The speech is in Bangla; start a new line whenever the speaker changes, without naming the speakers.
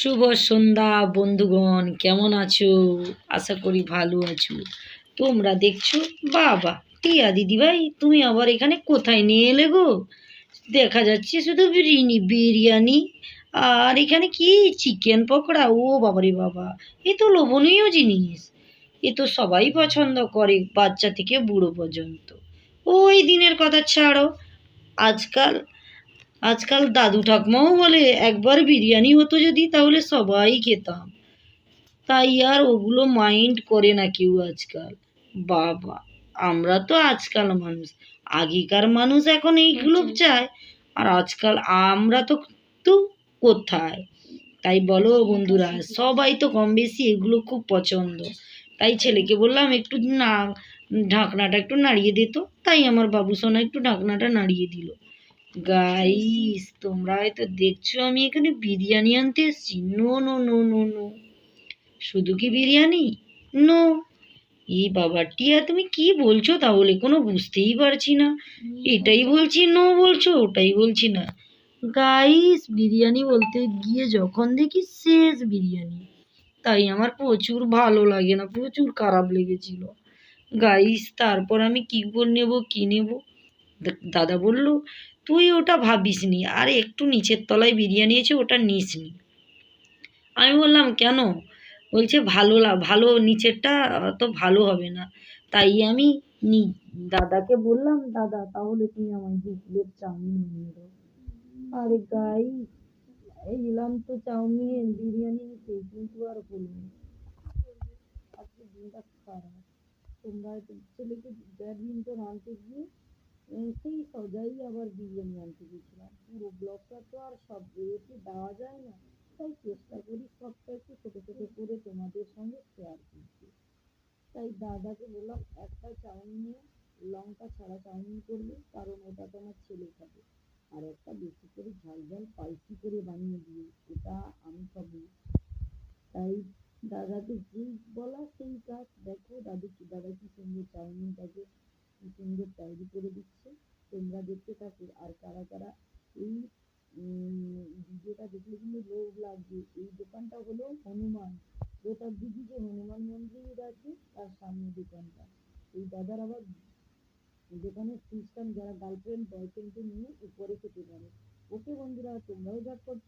শুভ সন্ধ্যা, বন্ধুগণ। কেমন আছো? আশা করি ভালো আছো। তোমরা দেখছ? বাবা, টিয়া দিদিভাই, তুমি আবার এখানে কোথায় নিয়ে এলে গো? দেখা যাচ্ছে শুধু বিরিয়ানি বিরিয়ানি আর এখানে কি চিকেন পকোড়া? ও বাবারে বাবা, এ তো লোভনীয় জিনিস। এ তো সবাই পছন্দ করে, বাচ্চা থেকে বুড়ো পর্যন্ত। ওই দিনের কথা ছাড়ো। আজকাল আজকাল দাদু ঠাকমাও বলে একবার বিরিয়ানি হতো যদি তাহলে সবাই খেতাম। তাই আর ওগুলো মাইন্ড করে না কেউ আজকাল। বাবা আমরা তো আজকাল মানুষ। আগেকার মানুষ এখন এইগুলো চায় আর আজকাল আমরা তো তো কোথায়? তাই বলো বন্ধুরা সবাই তো কম বেশি এগুলো খুব পছন্দ। তাই ছেলেকে বললাম একটু না ঢাকনাটা একটু নাড়িয়ে দিত তাই আমার বাবু সোনা একটু ঢাকনাটা নাড়িয়ে দিল। গাইস তোমরা হয়তো দেখছ, আমি এখানে বিরিয়ানি আনতে এসেছি। No no no no no শুধু কি বিরিয়ানি? নো এই বাবা টিয়া, তুমি কি বলছো তাহলে? কোনো বুঝতেই পারছি না। এটাই বলছি নো বলছো, ওটাই বলছি না। গাইস বিরিয়ানি বলতে গিয়ে যখন দেখি শেষ বিরিয়ানি। তাই আমার প্রচুর ভালো লাগে না, প্রচুর খারাপ লেগেছিল। গাইস তারপর আমি কী নেব কী নেব? দাদা বলল তুই ওটা ভাবিস নি আর একটু নিচের তলায় বিরিয়ানি আছে, ওটা নিস নি আমি বললাম, কেন? বলছে, ভালো লা, ভালো নিচেরটা তো ভালো হবে না। তাই আমি নি, দাদাকে বললাম, দাদা, তাহলে তুমি আমায় দু প্লেট চাউমিন নিয়ে দাও। আরে গাই, এলাম তো চাউমিন, বিরিয়ানি নিতে, কিন্তু আর হলো না। আজকে দিনটা খারাপ। তোমরা ছেলেকে ব্যাডমিন্টন আনতে গিয়ে সেই সজাই আবার বিরিয়ানি আনতে গেছিলাম। পুরো ব্লগটা তো আর সব এতে দেওয়া যায় না। তাই চেষ্টা করি সবটা একটু ছোটো ছোটো করে তোমাদের সঙ্গে শেয়ার করতে। তাই দাদাকে বললাম একটা চাউমিনে লঙ্কা ছাড়া চাউমিন করবে, কারণ ওটা তো আমার ছেলে খাবে। আর একটা বেশি করে ঝাল ঝাল স্পাইসি করে বানিয়ে দিও, ওটা আমি খাব। তাই দাদাকে যেই বলা সেই কাজ, দেখো দাদু দাদা কি সুন্দর তৈরি করে দিচ্ছে। তোমরা দেখতে থাকো। আর কারা কারা এই ভিডিওটা দেখলে কিন্তু লোভ লাগবে। এই দোকানটা হলো হনুমান। দিদি যে হনুমান মন্দির আছে, তার সামনে দোকানটা। এই দাদার আবার দোকানের সিস্টেম, যারা গার্লফ্রেন্ড বয়ফ্রেন্ডকে নিয়ে উপরে খেতে পারে। ওকে বন্ধুরা, তোমরাও যা করছ